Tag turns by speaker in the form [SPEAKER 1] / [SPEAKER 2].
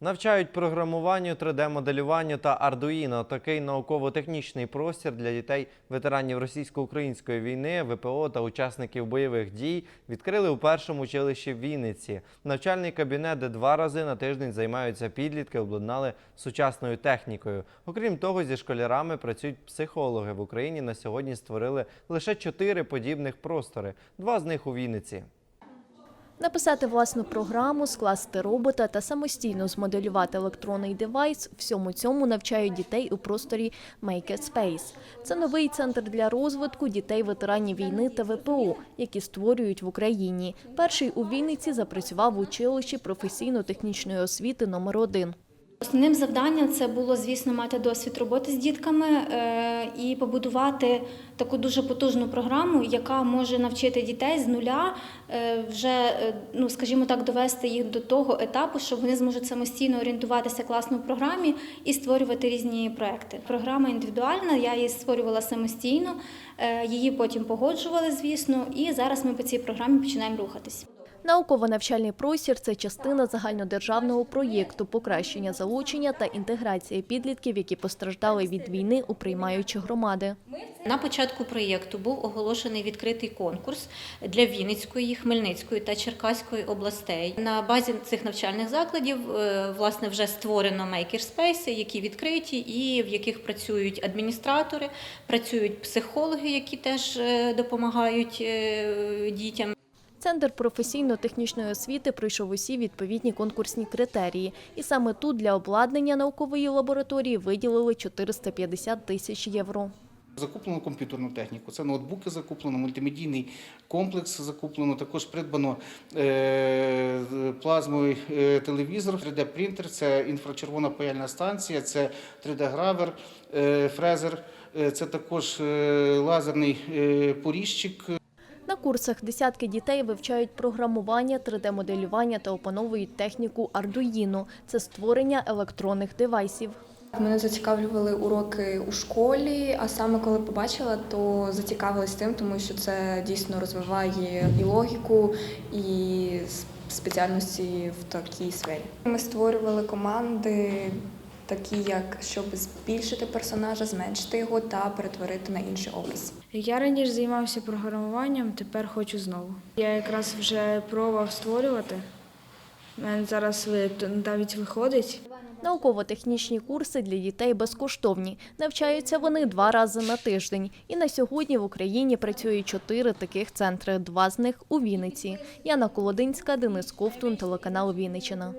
[SPEAKER 1] Навчають програмуванню, 3D-моделюванню та Arduino. Такий науково-технічний простір для дітей ветеранів російсько-української війни, ВПО та учасників бойових дій відкрили у першому училищі в Вінниці. Навчальний кабінет, де два рази на тиждень займаються підлітки, обладнали сучасною технікою. Окрім того, зі школярами працюють психологи. В Україні на сьогодні створили лише чотири подібних простори. Два з них у Вінниці.
[SPEAKER 2] Написати власну програму, скласти робота та самостійно змоделювати електронний девайс – всьому цьому навчають дітей у просторі Makerspace. Це новий центр для розвитку дітей ветеранів війни та ВПО, які створюють в Україні. Перший у Вінниці запрацював в училищі професійно-технічної освіти номер 1
[SPEAKER 3] Основним завданням це було, звісно, мати досвід роботи з дітками е, і побудувати таку дуже потужну програму, яка може навчити дітей з нуля, е, вже, е, ну скажімо так, довести їх до того етапу, що вони зможуть самостійно орієнтуватися класно в програмі і створювати різні проекти. Програма індивідуальна, я її створювала самостійно, її потім погоджували, звісно, і зараз ми по цій програмі починаємо рухатись.
[SPEAKER 2] Науково-навчальний простір – це частина загальнодержавного проєкту покращення залучення та інтеграції підлітків, які постраждали від війни у приймаючі громади.
[SPEAKER 4] На початку проєкту був оголошений відкритий конкурс для Вінницької, Хмельницької та Черкаської областей. На базі цих навчальних закладів е, власне вже створено мейкерспейси, які відкриті і в яких працюють адміністратори, працюють психологи, які теж е, допомагають е, дітям.
[SPEAKER 2] Центр професійно-технічної освіти пройшов усі відповідні конкурсні критерії. І саме тут для обладнання наукової лабораторії виділили 450 тисяч євро.
[SPEAKER 5] Закуплено комп'ютерну техніку, це ноутбуки закуплено, мультимедійний комплекс закуплено. Також придбано е, плазмовий е, телевізор, 3D-принтер, це інфрачервона паяльна станція, це 3D-гравер, е, фрезер, це також лазерний поріжчик.
[SPEAKER 2] Курсах десятки дітей вивчають програмування, 3D-моделювання та опановують техніку Arduino – це створення електронних девайсів.
[SPEAKER 6] Мене зацікавлювали уроки у школі, а саме коли побачила, то зацікавилась тим, тому що це дійсно розвиває і логіку, і спеціальності в такій сфері. Ми створювали команди, такі як щоб збільшити персонажа, зменшити його та перетворити на інший образ.
[SPEAKER 7] Я раніше займався програмуванням, тепер хочу знову. Я якраз вже пробував створювати. У мене зараз навіть виходить.
[SPEAKER 2] Науково-технічні курси для дітей безкоштовні. Навчаються вони два рази на тиждень. І на сьогодні в Україні працює чотири таких центри. Два з них у Вінниці. Яна Колодинська, Денис Ковтун, телеканал Вінниччина.